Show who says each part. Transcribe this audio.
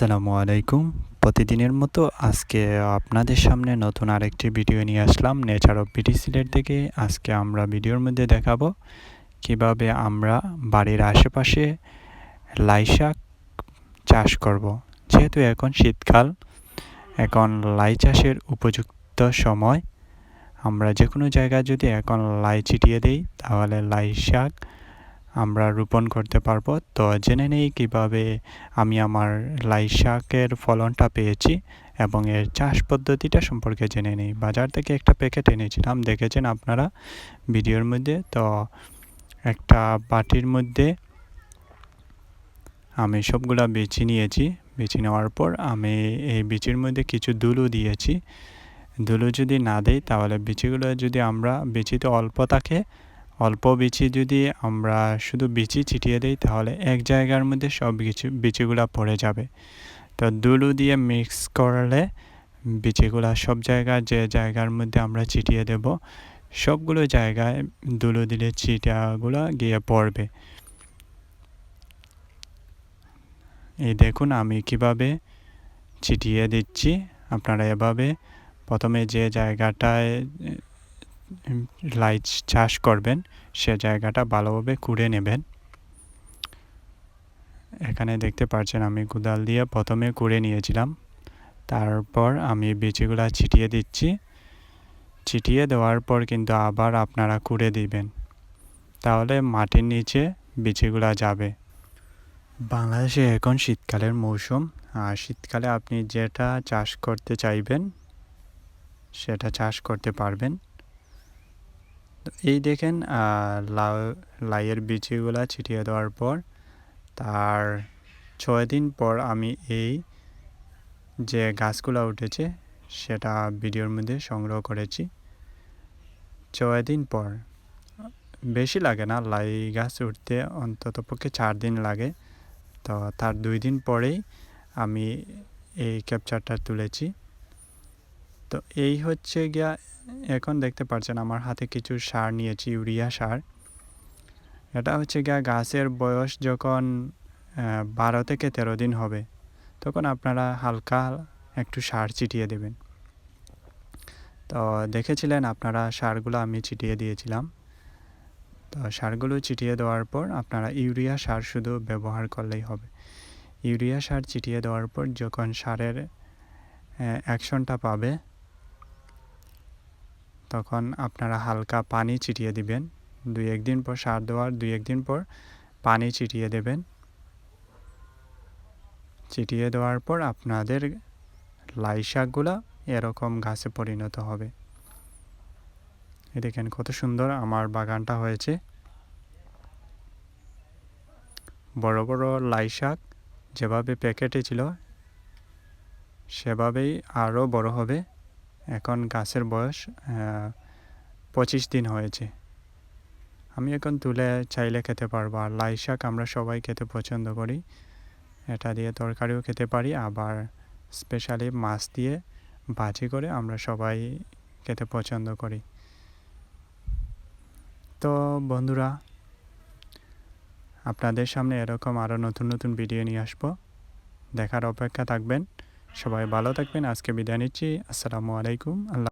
Speaker 1: আসসালামু আলাইকুম। প্রতিদিনের মতো আজকে আপনাদের সামনে নতুন আরেকটি ভিডিও নিয়ে আসলাম নেচার অফ বিটি সিলেট থেকে আজকে আমরা ভিডিওর মধ্যে দেখাবো কীভাবে আমরা বাড়ির আশেপাশে লাই শাক চাষ করব। যেহেতু এখন শীতকাল, এখন লাই চাষের উপযুক্ত সময়। আমরা যে কোনো জায়গায় যদি এখন লাই ছিটিয়ে দিই, তাহলে লাই শাক আমরা রোপণ করতে পারব। তো জেনে নেই কীভাবে আমি আমার লাই শাকের ফলনটা পেয়েছি এবং এর চাষ পদ্ধতিটা সম্পর্কে জেনে নিই। বাজার থেকে একটা প্যাকেট এনেছিলাম, দেখেছেন আপনারা ভিডিওর মধ্যে? তো একটা বাটির মধ্যে আমি সবগুলা বেছে নিয়েছি। বেছে নেওয়ার পর আমি এই বিচির মধ্যে কিছু দুলু দিয়েছি। দুলু যদি না দেই তাহলে বিচিগুলো যদি আমরা বিচিতে অল্প থাকে অল্প বিচি যদি আমরা শুধু বিচি ছিটিয়ে দিই, তাহলে এক জায়গার মধ্যে সব কিছু বিচিগুলো পড়ে যাবে। তো দুলু দিয়ে মিক্স করলে বিচিগুলা সব জায়গায় যে জায়গার মধ্যে আমরা ছিটিয়ে দেব, সবগুলো জায়গায় দুলু দিলে ছিটাগুলো গিয়ে পড়বে। এই দেখুন আমি কীভাবে ছিটিয়ে দিচ্ছি। আপনারা এভাবে প্রথমে যে জায়গাটায় লাইচ চাষ করবেন, সে জায়গাটা ভালোভাবে কুড়ে নেবেন। এখানে দেখতে পাচ্ছেন আমি কোদাল দিয়ে প্রথমে কুড়ে নিয়েছিলাম। তারপর আমি বীজগুলো ছিটিয়ে দিচ্ছি। ছিটিয়ে দেওয়ার পর কিন্তু আবার আপনারা কুড়ে দিবেন। তাহলে মাটির নিচে বীজগুলো যাবে। বাংলাদেশে এখন শীতকালের মৌসুম। আর শীতকালে আপনি যেটা চাষ করতে চাইবেন, সেটা চাষ করতে পারবেন। এই দেখেন লাউ, লাইয়ের বিচিগুলা ছিটিয়ে দেওয়ার পর তার ছয় দিন পর আমি এই যে গাছগুলো উঠেছে সেটা ভিডিওর মধ্যে সংগ্রহ করেছি। ছয় দিন পর। বেশি লাগে না, লাই গাছ উঠতে অন্তত পক্ষে চার দিন লাগে। তো তার দুই দিন পরেই আমি এই ক্যাপচারটা তুলেছি। তো এই হচ্ছে গিয়া, এখন দেখতে পাচ্ছেন আমার হাতে কিছু সার নিয়েছি, ইউরিয়া সার। এটা হচ্ছে গিয়া গাছের বয়স যখন বারো থেকে তেরো দিন হবে, তখন আপনারা হালকা একটু সার ছিটিয়ে দেবেন। তো দেখেছিলেন আপনারা সারগুলো আমি ছিটিয়ে দিয়েছিলাম। তো সারগুলো ছিটিয়ে দেওয়ার পর আপনারা ইউরিয়া সার শুধু ব্যবহার করলেই হবে। ইউরিয়া সার ছিটিয়ে দেওয়ার পর যখন সারের অ্যাকশনটা পাবে তখন আপনারা হালকা পানি ছিটিয়ে দিবেন। দুই একদিন পর সার দেওয়ার, দুই একদিন পর পানি ছিটিয়ে দেবেন। ছিটিয়ে দেওয়ার পর আপনাদের লাই শাকগুলো এরকম গাছে পরিণত হবে। দেখেন কত সুন্দর আমার বাগানটা হয়েছে। বড় বড় লাই শাক যেভাবে প্যাকেটে ছিল, সেভাবেই আরও বড় হবে। এখন গাছের বয়স পঁচিশ দিন হয়েছে। আমি এখন তুলে চাইলে খেতে পারব। আর লাই শাক আমরা সবাই খেতে পছন্দ করি। এটা দিয়ে তরকারিও খেতে পারি। আবার স্পেশালি মাছ দিয়ে ভাজি করে আমরা সবাই খেতে পছন্দ করি। তো বন্ধুরা, আপনাদের সামনে এরকম আরও নতুন নতুন ভিডিও নিয়ে আসব। দেখার অপেক্ষা থাকবেন। সবাই ভালো থাকবেন। আজকে বিদায় নিচ্ছি। আসসালামু আলাইকুম। আল্লাহ